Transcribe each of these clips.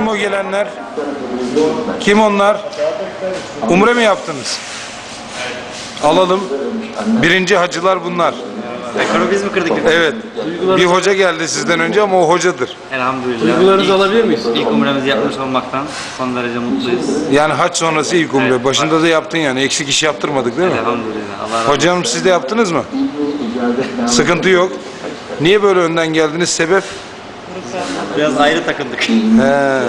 Kim o gelenler? Kim onlar? Umre mi yaptınız? Alalım. Birinci hacılar bunlar. Rekoru biz mi kırdık? Evet. Bir hoca geldi sizden önce ama o hocadır. Elhamdülillah. Duygularınızı alabilir miyiz? İlk umremizi yapmış olmaktan son derece mutluyuz. Yani haç sonrası ilk umre. Başında da yaptın yani. Eksik iş yaptırmadık değil mi? Elhamdülillah. Allah razı. Hocam siz de yaptınız mı? Sıkıntı yok. Niye böyle önden geldiniz? Sebep? Biraz ayrı takıldık. He,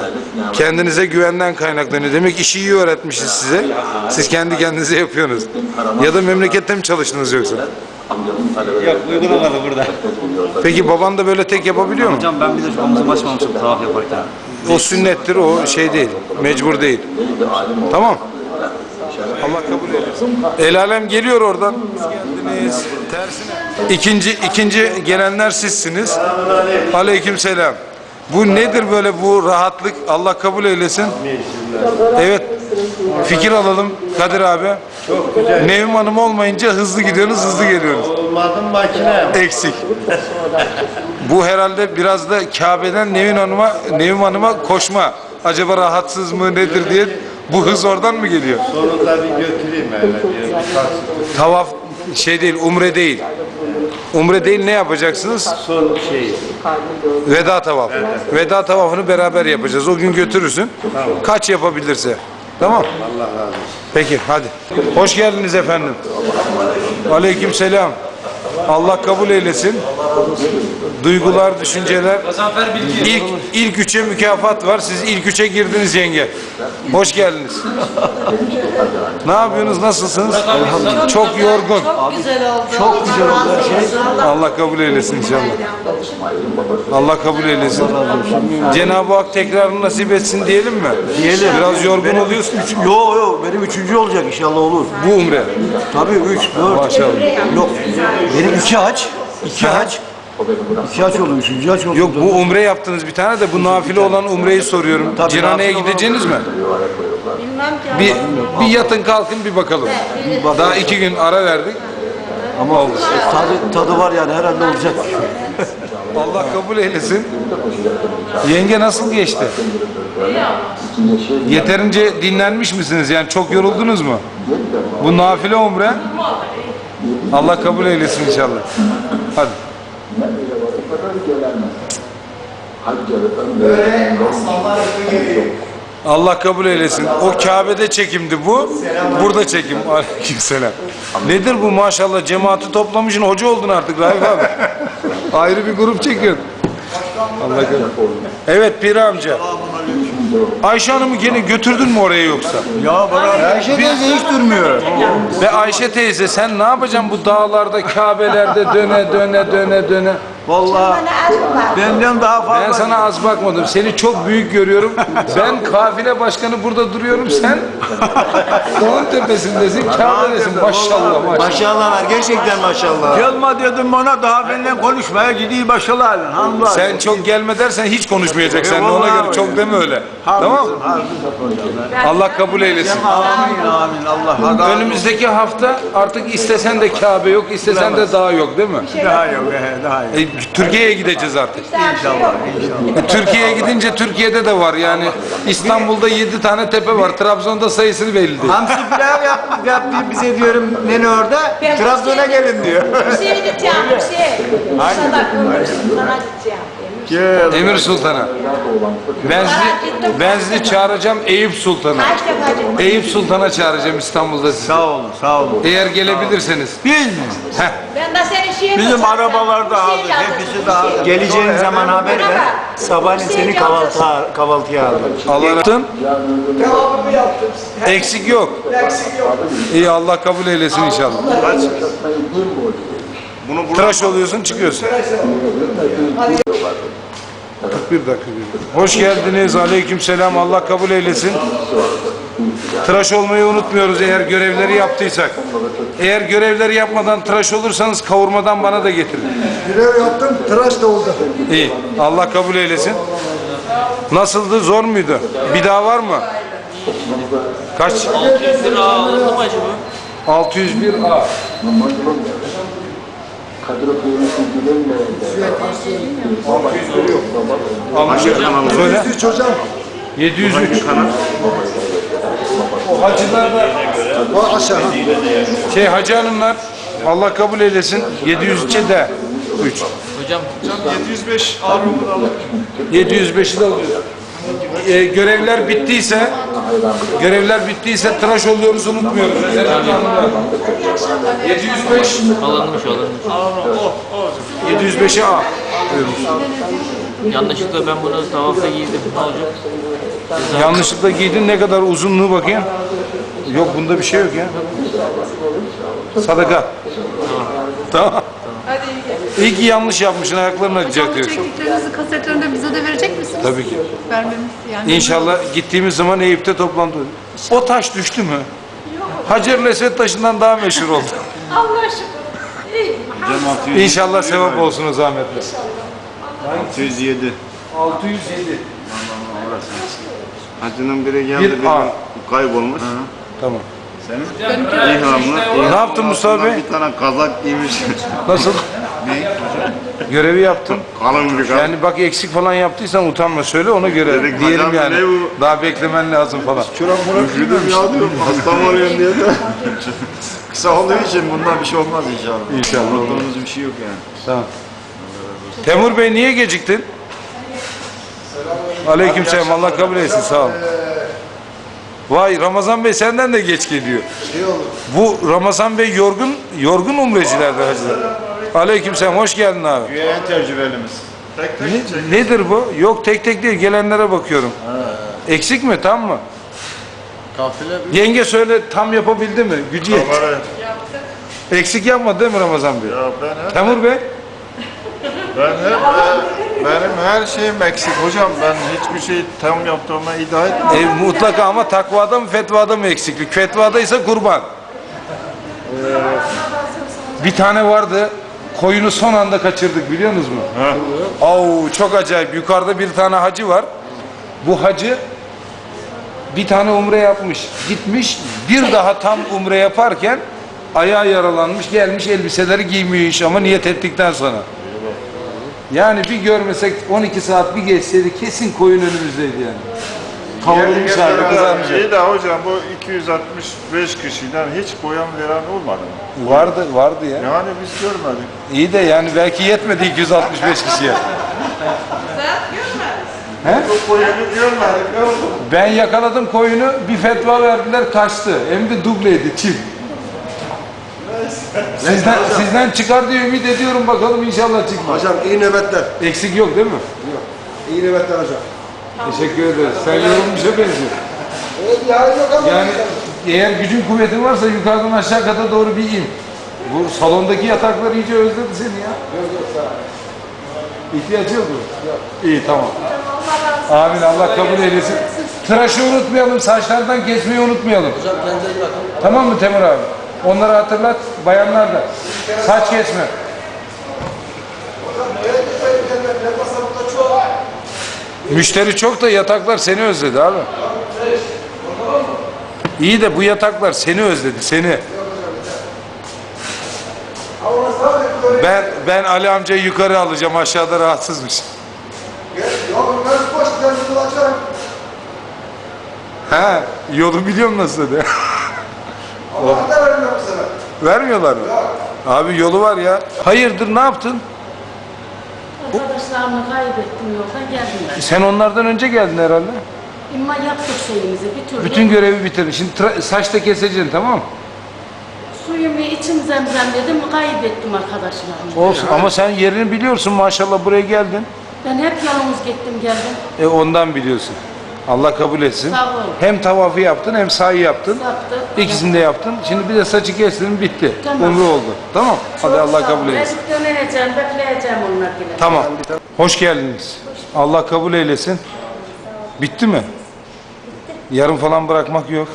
kendinize güvenden kaynaklanıyor. Demek işi iyi öğretmişiz size. Siz kendi kendinize yapıyorsunuz. Ya da memlekette mi çalıştınız yoksa? Yok uygun olmadı burada. Peki baban da böyle tek yapabiliyor mu? Hocam ben bir de şu omuzu başmamışım tavaf yaparken. O sünnettir, o şey değil. Mecbur değil. Tamam. Allah kabul eylesin. El alem geliyor oradan. Geldiniz. Tersine. İkinci, ikinci gelenler sizsiniz. Aleyküm selam. Bu nedir böyle bu rahatlık? Allah kabul eylesin. Evet. Fikir alalım Kadir abi. Çok güzel. Nevim Hanım olmayınca hızlı gidiyorsunuz, hızlı geliyorsunuz. Olmadım makine. Eksik. Bu herhalde biraz da Kabe'den Nevin Hanım'a Nevin Hanım'a koşma. Acaba rahatsız mı nedir diye bu hız oradan mı geliyor? Sonunda bir götüreyim öyle. Tavaf şey değil, umre değil. Umre değil ne yapacaksınız? Son şey. Veda tavafı. Veda tavafını beraber yapacağız. O gün götürürsün. Kaç yapabilirse. Tamam. Allah razı olsun. Peki hadi. Hoş geldiniz efendim. Aleyküm selam. Allah kabul eylesin. Duygular, düşünceler. İlk, ilk üçe mükafat var. Siz ilk üçe girdiniz yenge. Hoş geldiniz. ne yapıyorsunuz? Nasılsınız? Çok yorgun. güzel oldu. Çok güzel oldu her şey. Allah kabul eylesin inşallah. Allah kabul eylesin. Cenab-ı Hak tekrarını nasip etsin diyelim mi? Diyelim. Biraz yorgun oluyorsun. Yo yo benim üçüncü olacak inşallah olur. Bu umre. Tabii üç, dört. Maşallah. Yok benim iki haç. iki haç. İki haç oldu, üçüncü haç oldu. Yok bu umre yaptınız bir tane de bu nafile olan umreyi soruyorum. Tabii, Cirane'ye nafile olan gideceğiniz mi? Bilmem ki. Bir, bir yatın kalkın bir bakalım. Daha iki gün ara verdik. Ama tadı, tadı var yani herhalde olacak. Allah kabul eylesin. Yenge nasıl geçti? Yeterince dinlenmiş misiniz? Yani çok yoruldunuz mu? Bu nafile umre. Allah kabul eylesin inşallah. Hadi. Allah kabul eylesin. O Kabe'de çekimdi bu. Burada çekim. Aleykümselam. Nedir bu maşallah cemaati toplamışsın hoca oldun artık Raif abi. Ayrı bir grup çekiyorsun. Allah kabul. Evet Piri amca. Ayşe Hanım'ı gene götürdün mü oraya yoksa? Ya bana Ayşe teyze hiç durmuyor. Ve Ayşe teyze sen ne yapacaksın bu dağlarda, Kabe'lerde döne döne döne döne. Vallahi benden daha fazla. Ben sana az bakmadım. Seni çok büyük görüyorum. Ben kafile başkanı burada duruyorum. Sen dağın tepesindesin. Kabe'desin. Maşallah maşallah. Maşallah var gerçekten maşallah. Gelme dedim bana daha benimle konuşmaya gidiyor. Hamdolsun. Sen çok gelme dersen hiç konuşmayacaksın. Sen de ona göre çok deme öyle. Tamam mı? Allah kabul eylesin. Amin amin Allah razı Önümüzdeki hafta artık istesen de Kabe yok, istesen de dağ yok değil mi? Daha yok, he, daha yok. Türkiye'ye gideceğiz artık. İnşallah. Türkiye'ye gidince Türkiye'de de var yani. İstanbul'da 7 tane tepe var. Trabzon'da sayısını belli değil. Hamsi pilav yaptı, yaptı bize diyorum nene orada. Trabzon'a gelin diyor. Bir şeye gideceğim bir şey. Bursa'da Ömür Sultan'a gideceğim. Gel. Emir Sultan'a. Benzli, Benzli çağıracağım Eyüp Sultan'a. Eyüp Sultan'a çağıracağım İstanbul'da sizi. Sağ olun, sağ olun. Eğer gelebilirseniz. Biz mi? Ben de seni şeye Bizim şey aldık, aldım, hepsi de şey. aldık. Geleceğin zaman haber ver. Sabahleyin seni kahvaltı, kahvaltıya aldım. Allah razı Eksik yok. Eksik yok. İyi Allah kabul eylesin inşallah. Bunu Tıraş oluyorsun çıkıyorsun. 41 dakika. Hoş geldiniz. Aleyküm selam. Allah kabul eylesin. Tıraş olmayı unutmuyoruz eğer görevleri yaptıysak. Eğer görevleri yapmadan tıraş olursanız kavurmadan bana da getirin. Görev yaptım, tıraş da oldu. İyi. Allah kabul eylesin. Nasıldı? Zor muydu? Bir daha var mı? Kaç? 601 A alındı mı acaba? 601 A. Almış. Söyle. Hiç hocam, 703. O hacılar da O aşağı. şey hacı hanımlar Allah kabul eylesin 703'e de 3. Hocam 705 ağırlığını alır. 705'i de alıyoruz. Ee, görevler bittiyse görevler bittiyse tıraş oluyoruz unutmuyoruz. Herhalde hanımlar. 705 Alınmış alınmış. 705'e A. Yanlışlıkla ben bunu tavafta giydim. Ne olacak? Yanlışlıkla giydin ne kadar uzunluğu bakayım. Yok bunda bir şey yok ya. Sadaka. Tamam. İyi ki yanlış yapmışsın ayakların acıyacak Bu diyorsun. çektiklerinizi kasetlerinde bize de verecek misiniz? Tabii ki. Vermemiz yani. İnşallah gittiğimiz zaman Eyüp'te toplantı. O taş düştü mü? Hacer Esved taşından daha meşhur oldu. Allah şükür. İyi. İnşallah sevap olsun o zahmetle. 607. 607. Hacının biri geldi Bir bir A. kaybolmuş. Tamam. İhramlı. Ne yaptın Mustafa Bey? Bir tane kazak giymiş. Nasıl? Görevi yaptın. Kalın bir kazak. Yani bak eksik falan yaptıysan utanma söyle ona göre Dedik, diyelim yani. ne bu? Daha beklemen lazım falan. Üşüdüm ya diyorum. Hasta mı oluyorum diye de. Kısa olduğu için bundan bir şey olmaz inşallah. İnşallah. Unuttuğumuz bir şey yok yani. Tamam. Temur Bey niye geciktin? Aleykümselam Allah kabul etsin sağ ol. Vay Ramazan Bey senden de geç geliyor. Bu Ramazan Bey yorgun yorgun umrecilerden hacılar. Aleykümselam hoş geldin abi. En tecrübelimiz. Ne- nedir bu? Yok tek tek değil gelenlere bakıyorum. Eksik mi tam mı? Kafile Yenge söyle tam yapabildi mi? Gücü yet. Eksik yapmadı değil mi Ramazan Bey? Ya ben hep, Temur Bey? Ben hep e, benim her şeyim eksik hocam. Ben hiçbir şey tam yaptığıma iddia etmiyorum. E, mutlaka ama takvada mı fetvada mı eksiklik? Fetvadaysa kurban. Bir tane vardı. Koyunu son anda kaçırdık biliyor musunuz mu? Au çok acayip. Yukarıda bir tane hacı var. Bu hacı bir tane umre yapmış. Gitmiş bir daha tam umre yaparken ayağı yaralanmış gelmiş elbiseleri giymiyor iş ama niyet ettikten sonra. Yani bir görmesek 12 saat bir geçseydi kesin koyun önümüzdeydi yani. Kavrulmuş halde kızarmış. İyi de hocam bu 265 kişiden hiç koyan veren olmadı mı? Vardı, vardı ya. Yani biz görmedik. İyi de yani belki yetmedi 265 kişiye. He? Koyunu görmedik. Ne oldu? Ben yakaladım koyunu, bir fetva verdiler kaçtı. Hem de dubleydi, çift. Sizden, sizden çıkar diye ümit ediyorum bakalım inşallah çıkmaz. Hocam iyi nöbetler. Eksik yok değil mi? İyi nöbetler hocam. Teşekkür ederiz. Sen yorulmuşa benziyor. Evet, yarın yok ama. Yani eğer gücün kuvvetin varsa yukarıdan aşağı kata doğru bir in. Bu salondaki yataklar iyice özledi seni ya. İhtiyaç yok mu? Yok. İyi tamam. Amin Allah kabul eylesin. Tıraşı unutmayalım, saçlardan kesmeyi unutmayalım. Hocam Tamam mı Temur abi? Onları hatırlat, bayanlar da. Saç kesme. Müşteri çok da yataklar seni özledi abi. İyi de bu yataklar seni özledi, seni. Ben ben Ali amcayı yukarı alacağım, aşağıda rahatsızmış. Ha, yolu biliyorum nasıl dedi. Allah'a da vermiyorum bu sefer. Vermiyorlar mı? Abi yolu var ya. Hayırdır ne yaptın? Arkadaşlarımı kaybettim yolda geldim ben. Sen onlardan önce geldin herhalde. İmma yaptık şeyimizi bir türlü. Bütün görevi bitirdin. Şimdi tra- saçta keseceksin tamam mı? Suyumu içim zemzem dedim kaybettim arkadaşlarımı. Olsun ama sen yerini biliyorsun maşallah buraya geldin. Ben hep yalnız gittim geldim. E ondan biliyorsun. Allah kabul etsin. Sağ ol. Hem tavafı yaptın hem sahi yaptın. Yaptı. İkisini de yaptın. Şimdi bir de saçı kestin bitti. Tamam. Umre oldu. Tamam. Hadi Çok Allah sağ kabul etsin. Ben döneceğim, bekleyeceğim onlar bile. Tamam. Hoş geldiniz. Allah kabul eylesin. Bitti mi? Yarın falan bırakmak yok.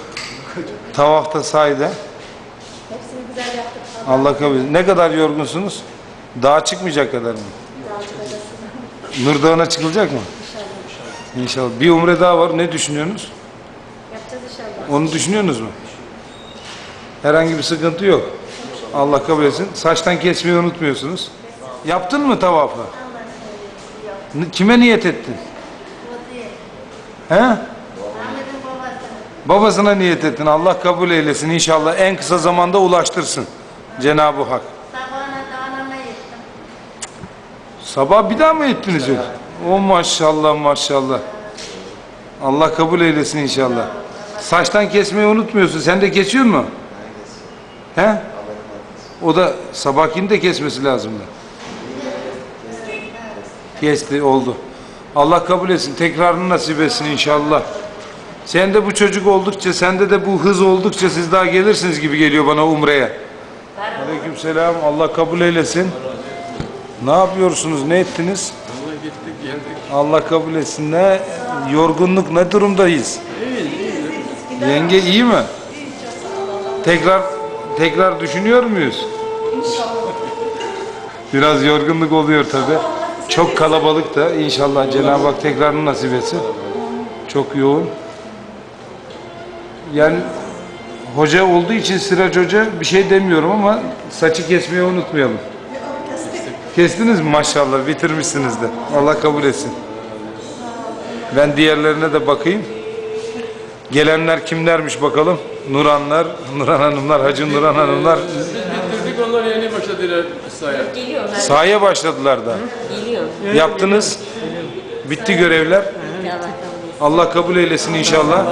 Tavafta sahide. Hepsini güzel yaptık. Allah kabul etsin. Ne kadar yorgunsunuz? Dağa çıkmayacak kadar mı? Nur Dağı'na çıkılacak mı? İnşallah. Bir umre daha var. Ne düşünüyorsunuz? Yapacağız inşallah. Onu düşünüyorsunuz mu? Herhangi bir sıkıntı yok. Allah kabul etsin. Saçtan kesmeyi unutmuyorsunuz. Yaptın mı tavafı? Kime niyet ettin? He? Babasına niyet ettin. Allah kabul eylesin inşallah. En kısa zamanda ulaştırsın. Cenab-ı Hak. Sabah bir daha mı ettiniz öyle? O maşallah maşallah. Allah kabul eylesin inşallah. Saçtan kesmeyi unutmuyorsun. Sen de kesiyor mu? He? O da sabahkini de kesmesi lazımdı. Kesti oldu. Allah kabul etsin. Tekrarını nasip etsin inşallah. Sen de bu çocuk oldukça, sende de bu hız oldukça siz daha gelirsiniz gibi geliyor bana Umre'ye. Aleykümselam. Allah kabul eylesin. Ne yapıyorsunuz? Ne ettiniz? Allah kabul etsin. Ne yorgunluk, ne durumdayız? Yenge iyi mi? Tekrar tekrar düşünüyor muyuz? Biraz yorgunluk oluyor tabi. Çok kalabalık da inşallah Cenab-ı Hak tekrarını nasip etsin. Çok yoğun. Yani hoca olduğu için Sıraç Hoca bir şey demiyorum ama saçı kesmeyi unutmayalım. Kestiniz mi maşallah bitirmişsiniz de. Allah kabul etsin. Ben diğerlerine de bakayım. Gelenler kimlermiş bakalım. Nuranlar, Nuran Hanımlar, Hacı Nuran Hanımlar Bitirdik onlar yeni başladılar sahaya. Geliyorlar. sahaya başladılar da. Geliyor. Yaptınız. Bitti görevler. Allah kabul eylesin inşallah.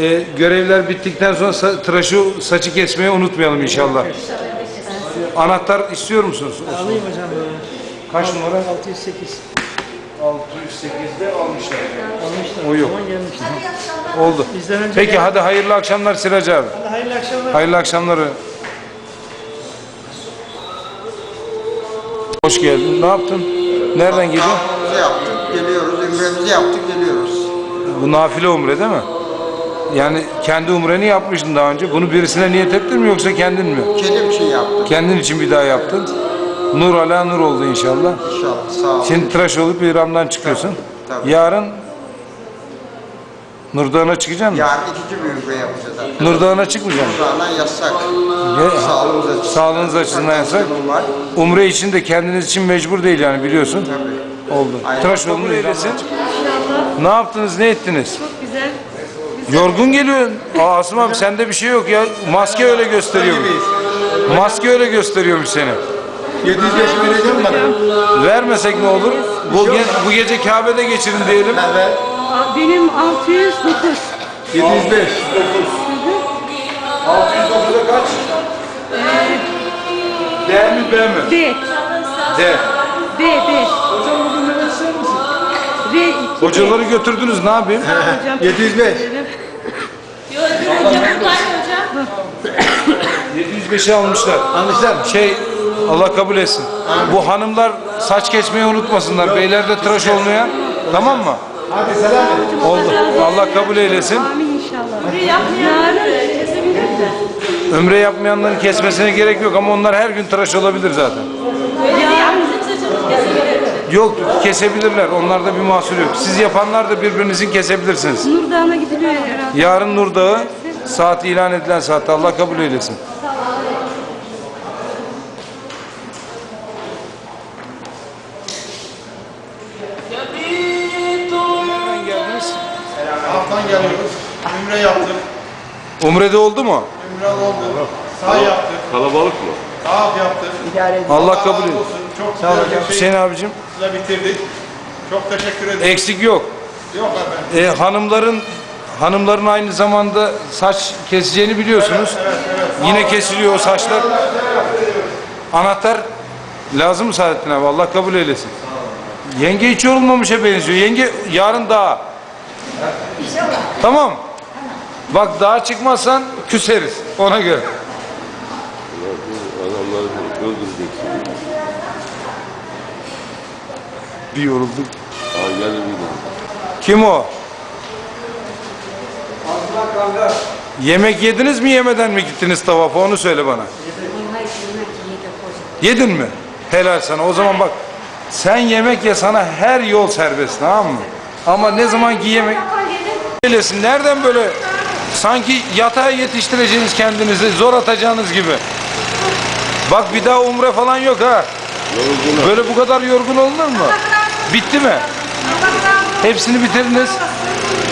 Ee, görevler bittikten sonra sa- tıraşı, saçı kesmeyi unutmayalım inşallah. Anahtar istiyor musunuz? Alayım hocam. Kaç numara? 608. 608'de almışlar. Almışlar. O yok. Oldu. Peki hadi hayırlı akşamlar Sirac abi. Hayırlı akşamlar. Hayırlı akşamlar. Hoş geldin. Ne yaptın? Nereden geliyorsun? Umremizi yaptık, geliyoruz. Umremizi yaptık, geliyoruz. Bu nafile umre değil mi? Yani kendi umreni yapmıştın daha önce. Bunu birisine niyet ettin mi yoksa kendin mi? Kendim için yaptık. Kendin için bir daha yaptın. Nur ala nur oldu inşallah. İnşallah. Sağ olun. Şimdi tıraş olup İran'dan çıkıyorsun. Tabii. Yarın Nur Dağı'na çıkacaksın mı? Yarın ikinci bir umre yapacağız. artık. Nur Dağı'na çıkmayacaksın mı? Buradan yasak. Ya- Sağlığımız açısından. Sağlığınız açısından yasak. Var. Umre için de kendiniz için mecbur değil yani biliyorsun. Tabii. Oldu. Aynen. Tıraş olun eylesin. Ne yaptınız, ne ettiniz? Yorgun geliyor. Aa, Asım abi sende bir şey yok ya. Maske öyle gösteriyor. Maske öyle gösteriyormuş seni. 705 vereceğim bana. Vermesek ne olur? Bu, ge- bu gece Kabe'de geçirin diyelim. Benim 609. 705. 609'a kaç? D mi B mi? D. D. D. D. Hocam bugün Mehmet sen misin? R 2. Hocaları götürdünüz ne yapayım? 705. 705'i almışlar. Almışlar mı? Şey Allah kabul etsin. Bu hanımlar saç kesmeyi unutmasınlar. Beyler de tıraş olmaya. Tamam mı? Hadi selam. Oldu. Allah kabul eylesin. Amin inşallah. Yarın kesebilir de. Ömre yapmayanların kesmesine gerek yok ama onlar her gün tıraş olabilir zaten. Yok kesebilirler. Onlarda bir mahsur yok. Siz yapanlar da birbirinizin kesebilirsiniz. Nur Dağı'na gidiliyor herhalde. Yarın Nur Dağı saat ilan edilen saatte Allah kabul eylesin. Nereden geldiniz? Alttan geliyoruz. Ümre yaptık. Umre'de oldu mu? Ümre oldu. Sağ yaptık. Kalabalık mı? Sağ yaptık. Allah kabul razı eylesin. olsun. Çok güzel bir şey Hüseyin abicim bitirdik. Çok teşekkür ederim. eksik yok. Yok efendim. E, hanımların hanımların aynı zamanda saç keseceğini biliyorsunuz. Yine kesiliyor o saçlar. Anahtar lazım mı Saadettin abi? Allah kabul eylesin. Yenge hiç yorulmamışa benziyor. Yenge yarın daha. Tamam. Bak daha çıkmazsan küseriz. Ona göre. Adamları öldüreceksin. Bir yorulduk. Aa, gelin bir Kim o? Yemek yediniz mi yemeden mi gittiniz tavafa onu söyle bana. Yedin mi? Helal sana. O zaman bak sen yemek ye sana her yol serbest tamam mı? Ama ne zaman ki yemek Öylesin. Nereden böyle sanki yatağa yetiştireceğiniz kendinizi zor atacağınız gibi. Bak bir daha umre falan yok ha. Böyle bu kadar yorgun olunur mu? Bitti mi? Hepsini bitiriniz.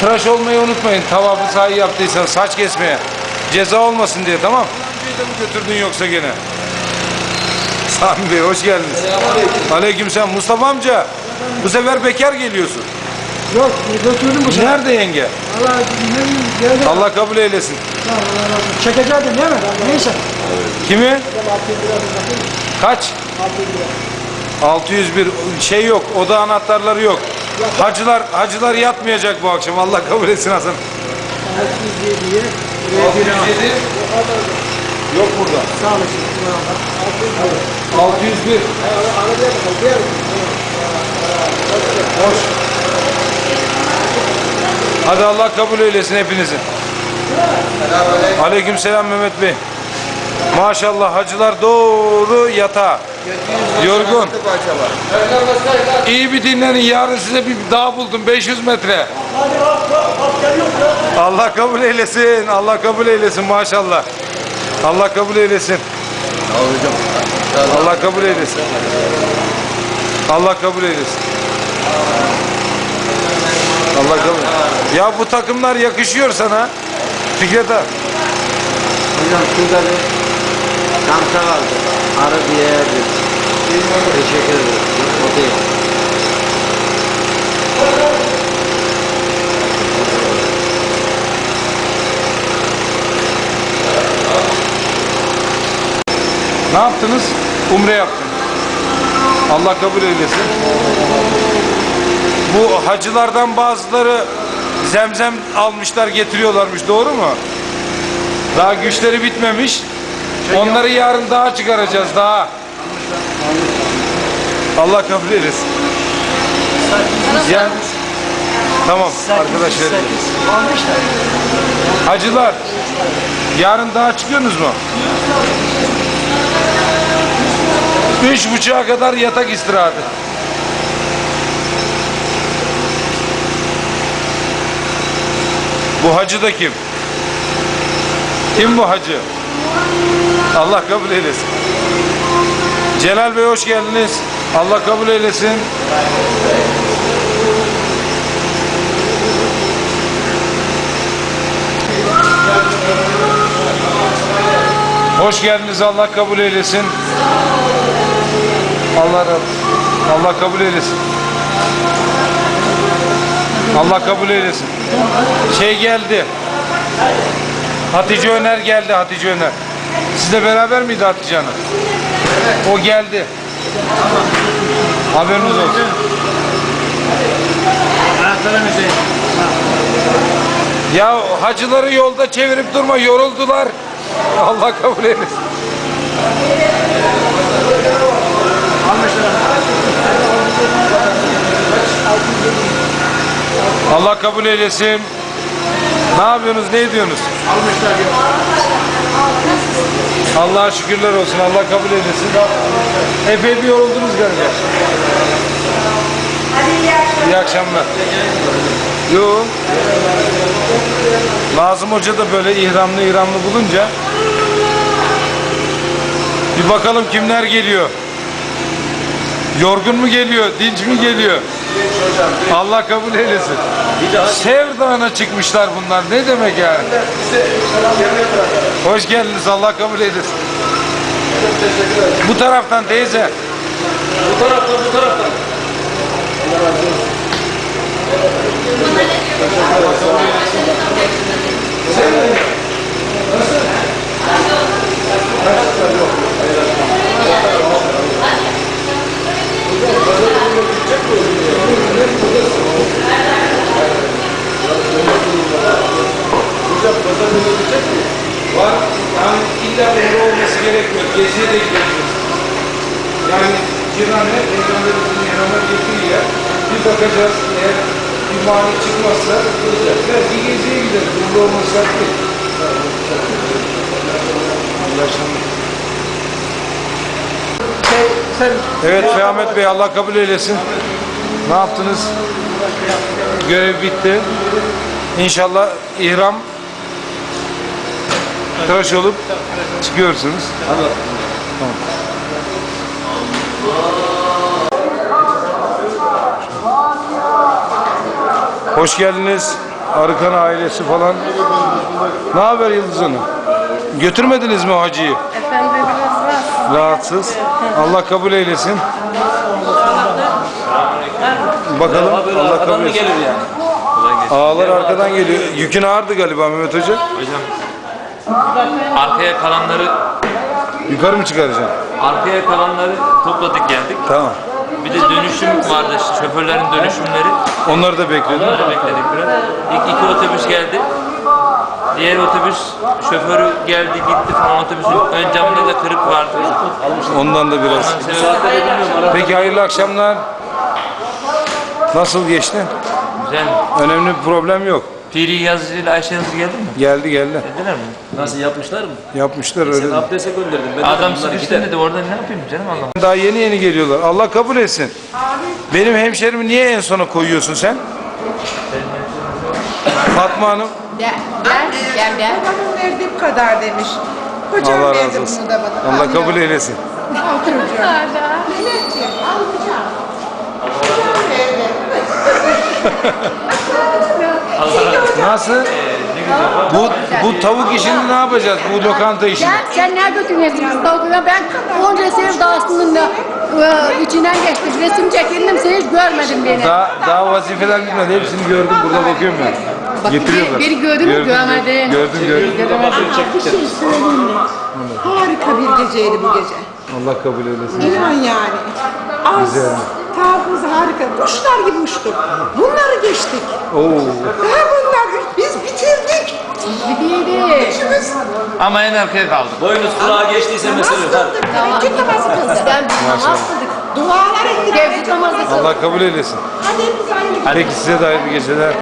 Tıraş olmayı unutmayın. Tavafı sahi yaptıysan saç kesmeye. Ceza olmasın diye tamam. Amcayı da mı götürdün yoksa gene? Sami Bey hoş geldiniz. Aleykümselam. Mustafa amca bu sefer bekar geliyorsun. Yok götürdüm bu sefer. Nerede yenge? Allah geldi. Allah kabul eylesin. Çekecektin değil mi? Neyse. Kimi? Kaç? 601 şey yok. Oda anahtarları yok. Hacılar hacılar yatmayacak bu akşam. Allah kabul etsin Hasan. 607'ye 607 yok burada. sağ olasın. 601 Hoş. Hadi Allah kabul eylesin hepinizin. Aleykümselam Mehmet Bey. Maşallah hacılar doğru yatağa. Yorgun. İyi bir dinlenin. Yarın size bir dağ buldum 500 metre. Allah kabul eylesin. Allah kabul eylesin maşallah. Allah kabul eylesin. Allah kabul eylesin. Allah kabul eylesin. Allah kabul Ya bu takımlar yakışıyor sana. Fikret abi. Hocam şurada bir kamsa vardı. Arı diye yerdir. Teşekkür ederim. O değil. Ne yaptınız? Umre yaptın. Allah kabul eylesin. Bu hacılardan bazıları zemzem almışlar getiriyorlarmış doğru mu? Daha güçleri bitmemiş. Onları yarın daha çıkaracağız daha. Allah kabul eylesin. Yani, tamam arkadaşlar. Hacılar yarın daha çıkıyorsunuz mu? Üç buçuğa kadar yatak istirahatı. Bu hacı da kim? Kim bu hacı? Allah kabul eylesin. Celal Bey hoş geldiniz. Allah kabul eylesin. Hoş geldiniz. Allah kabul eylesin. Allah Allah kabul eylesin. Allah kabul eylesin. Şey geldi. Hatice Öner geldi Hatice Öner. Sizle beraber miydi Hatice Hanım? O geldi. Haberiniz olsun. Ya hacıları yolda çevirip durma yoruldular. Allah kabul eylesin. Allah kabul eylesin. Ne yapıyorsunuz? Ne ediyorsunuz? Allah'a şükürler olsun. Allah kabul eylesin. Epey bir yoruldunuz galiba. İyi akşamlar. Yo. Nazım Hoca da böyle ihramlı ihramlı bulunca bir bakalım kimler geliyor. Yorgun mu geliyor, dinç mi geliyor? Allah kabul eylesin. Sevdana çıkmışlar bunlar. Ne demek yani? Hoş geldiniz. Allah kabul eylesin. Bu taraftan teyze. Bu taraftan, bu taraftan. Var. Yani illa umre olması gerekmiyor. Geziye de gidebiliriz. Yani Cirane, Peygamberimizin yanına getiriyle bir bakacağız. Eğer bir mani çıkmazsa gideceğiz. Belki geziye gideriz. Umre olması şart değil. Evet Fehmet Bey Allah kabul eylesin. Ne yaptınız? Görev bitti. İnşallah ihram tıraş olup çıkıyorsunuz. Tamam. Hoş geldiniz. Arıkan ailesi falan. Ne haber Yıldız Hanım? Götürmediniz mi hacıyı? Efendim biraz var. Rahatsız. Allah kabul eylesin. Bakalım Allah kabul etsin. Ağlar arkadan geliyor. Yükün ağırdı galiba Mehmet Hoca. Arkaya kalanları Yukarı mı çıkaracaksın? arkaya kalanları topladık geldik. Tamam. Bir de dönüşüm vardı. Şoförlerin dönüşümleri. Onları da bekliyordum. Onları da bekledik biraz. İlk iki otobüs geldi. Diğer otobüs şoförü geldi gitti falan otobüsün ön camında da kırık vardı. Ondan da biraz. Sebebi Peki hayırlı akşamlar. Nasıl geçti? güzel. Önemli bir problem yok. Piri Yazıcı ile Ayşe Yazıcı geldi mi? Geldi geldi. Dediler mi? Nasıl yapmışlar mı? Yapmışlar öyle. Abdese gönderdim. Ben Adam sıkıştı dedi orada ne yapayım canım Allah. Daha yeni yeni geliyorlar. Allah kabul etsin. Benim hemşerimi niye en sona koyuyorsun sen? Fatma Hanım. Gel, gel, gel, gel. Babamın verdiğim kadar demiş. Kocam Allah verdi razı olsun. bunu da bana. Allah kabul eylesin. Al çocuğum. Al bıçak. Kocam verdi. Nasıl? Bu bu tavuk işini ne yapacağız? Bu lokanta işini. Gel, sen nerede götürüyorsun tavukları? Ben onca sevdasının da e, içinden geçtim. Resim çekildim, sen hiç görmedin beni. Daha daha vazifeler bitmedi. Hepsini gördüm. Burada bakıyorum ben. Bak, Getiriyorlar. beni gördün mü? Gördüm, Görmedin. Gördüm gördüm. Bir şey söyleyeyim mi? Harika bir geceydi bu gece. Allah kabul eylesin. İnan yani. Az, tavrımız harika. Kuşlar gibi uçtuk. Bunları geçtik. Oo. Daha bunlar, biz bitirdik. Gidiydi. İşimiz Ama en arkaya kaldık. Boynuz kulağa geçtiyse mesele yok. kıldık. Teveccüh namazı kıldık. Sen bir namaz kıldık. Dualar ettik. Tevhid namazı kıldık. Allah kabul eylesin. Hadi hepimiz aynı Peki size de hayırlı geceler.